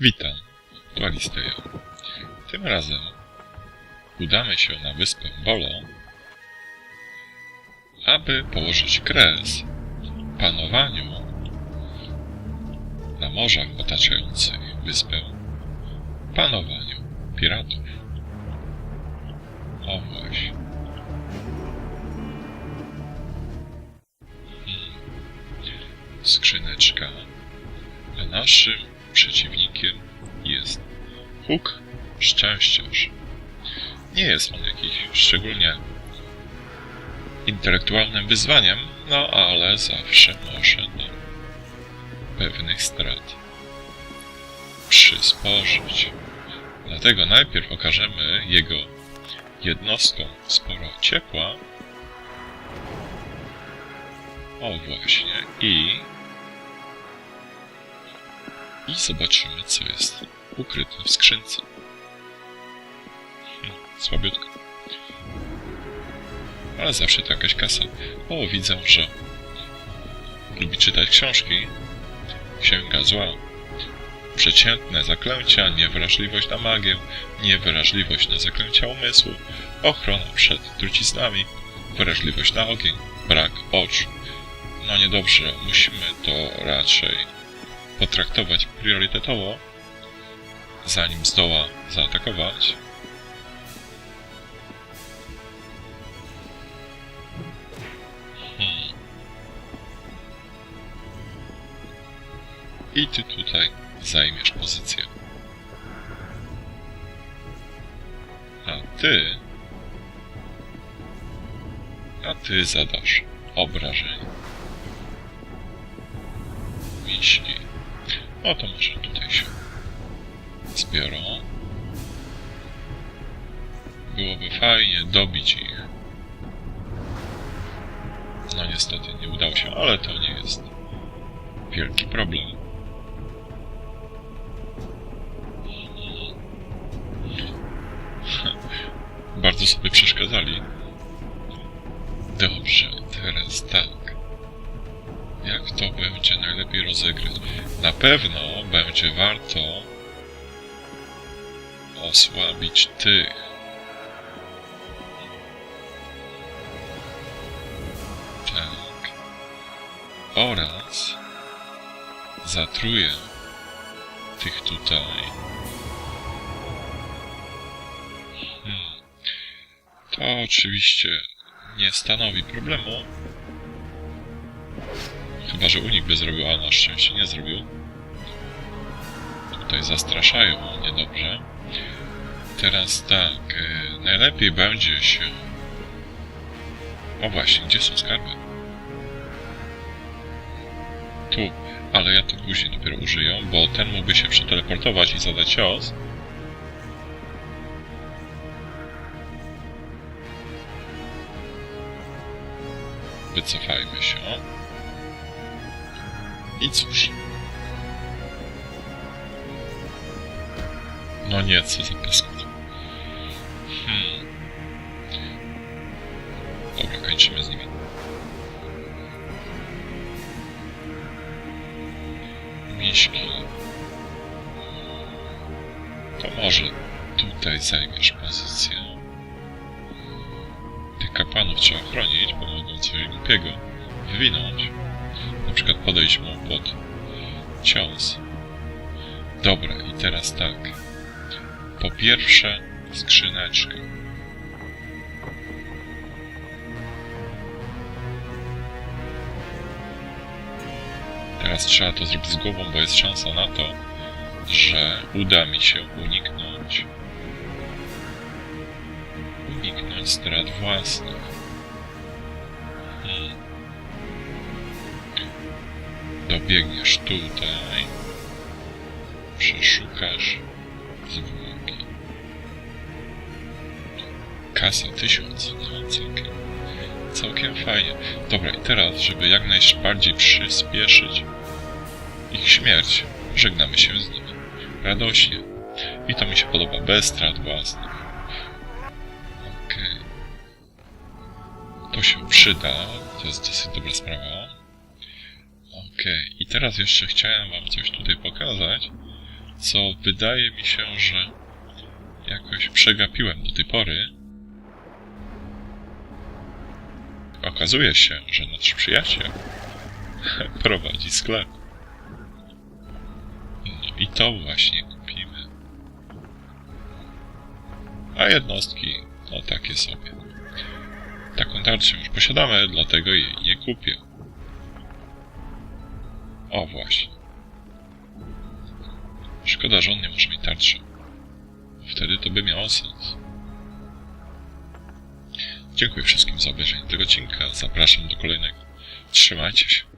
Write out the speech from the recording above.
Witam, tu Alistejo. Tym razem udamy się na wyspę Bolo, aby położyć kres panowaniu na morzach otaczających wyspę, panowaniu piratów. O właśnie. Hmm. Skrzyneczka, a naszym przeciwnikiem jest Huk Szczęściarz. Nie jest on jakiś szczególnie intelektualnym wyzwaniem, no ale zawsze może nam pewnych strat przysporzyć. Dlatego najpierw okażemy jego jednostkom sporo ciepła. O właśnie, i i zobaczymy, co jest ukryte w skrzynce. Hmm, słabiutko. Ale zawsze to jakaś kasa. O, widzę, że lubi czytać książki. Księga zła. Przeciętne zaklęcia, niewrażliwość na magię, niewrażliwość na zaklęcia umysłu, ochrona przed truciznami, wrażliwość na ogień, brak oczu. No niedobrze, musimy to raczej potraktować priorytetowo, zanim zdoła zaatakować. Hmm. I ty tutaj zajmiesz pozycję. A ty... A ty zadasz obrażeń. Miśli. No to może tutaj się zbiorą. Byłoby fajnie dobić ich. No niestety nie udało się, ale to nie jest wielki problem. Bardzo sobie przeszkadzali. Dobrze, teraz tak. Jak to będzie najlepiej rozegrać? Na pewno będzie warto osłabić tych. Tak. Oraz zatruję tych tutaj. Hmm. To oczywiście nie stanowi problemu. Chyba, że unik by zrobił, a na szczęście nie zrobił. Tutaj zastraszają niedobrze. Teraz tak, e, najlepiej będzie się... O właśnie, gdzie są skarby? Tu, ale ja to później dopiero użyję, bo ten mógłby się przeteleportować i zadać cios. Wycofajmy się. I cóż. No nie, co za paskud. Hmm. Dobra, kończymy z nimi. Miśki. To może tutaj zajmiesz pozycję. Tych kapłanów trzeba chronić, bo mogą coś głupiego wywinąć. Na przykład podejść mu pod cios. Dobra, i teraz tak. Po pierwsze, skrzyneczkę. Teraz trzeba to zrobić z głową, bo jest szansa na to, że uda mi się uniknąć uniknąć strat własnych. Hmm. Dobiegniesz tutaj, przeszukasz zwłoki. Kasa tysiąc, no całkiem, całkiem fajnie. Dobra, i teraz, żeby jak najbardziej przyspieszyć ich śmierć, żegnamy się z nimi radośnie. I to mi się podoba, bez strat własnych. Okej. To się przyda, to jest dosyć dobra sprawa. Okej, i teraz jeszcze chciałem wam coś tutaj pokazać, co wydaje mi się, że jakoś przegapiłem do tej pory. Okazuje się, że nasz przyjaciel prowadzi sklep. No i to właśnie kupimy. A jednostki, no takie sobie. Taką tarczę już posiadamy, dlatego jej nie kupię. O właśnie. Szkoda, że on nie może mieć tarczy. Wtedy to by miało sens. Dziękuję wszystkim za obejrzenie tego odcinka. Zapraszam do kolejnego. Trzymajcie się.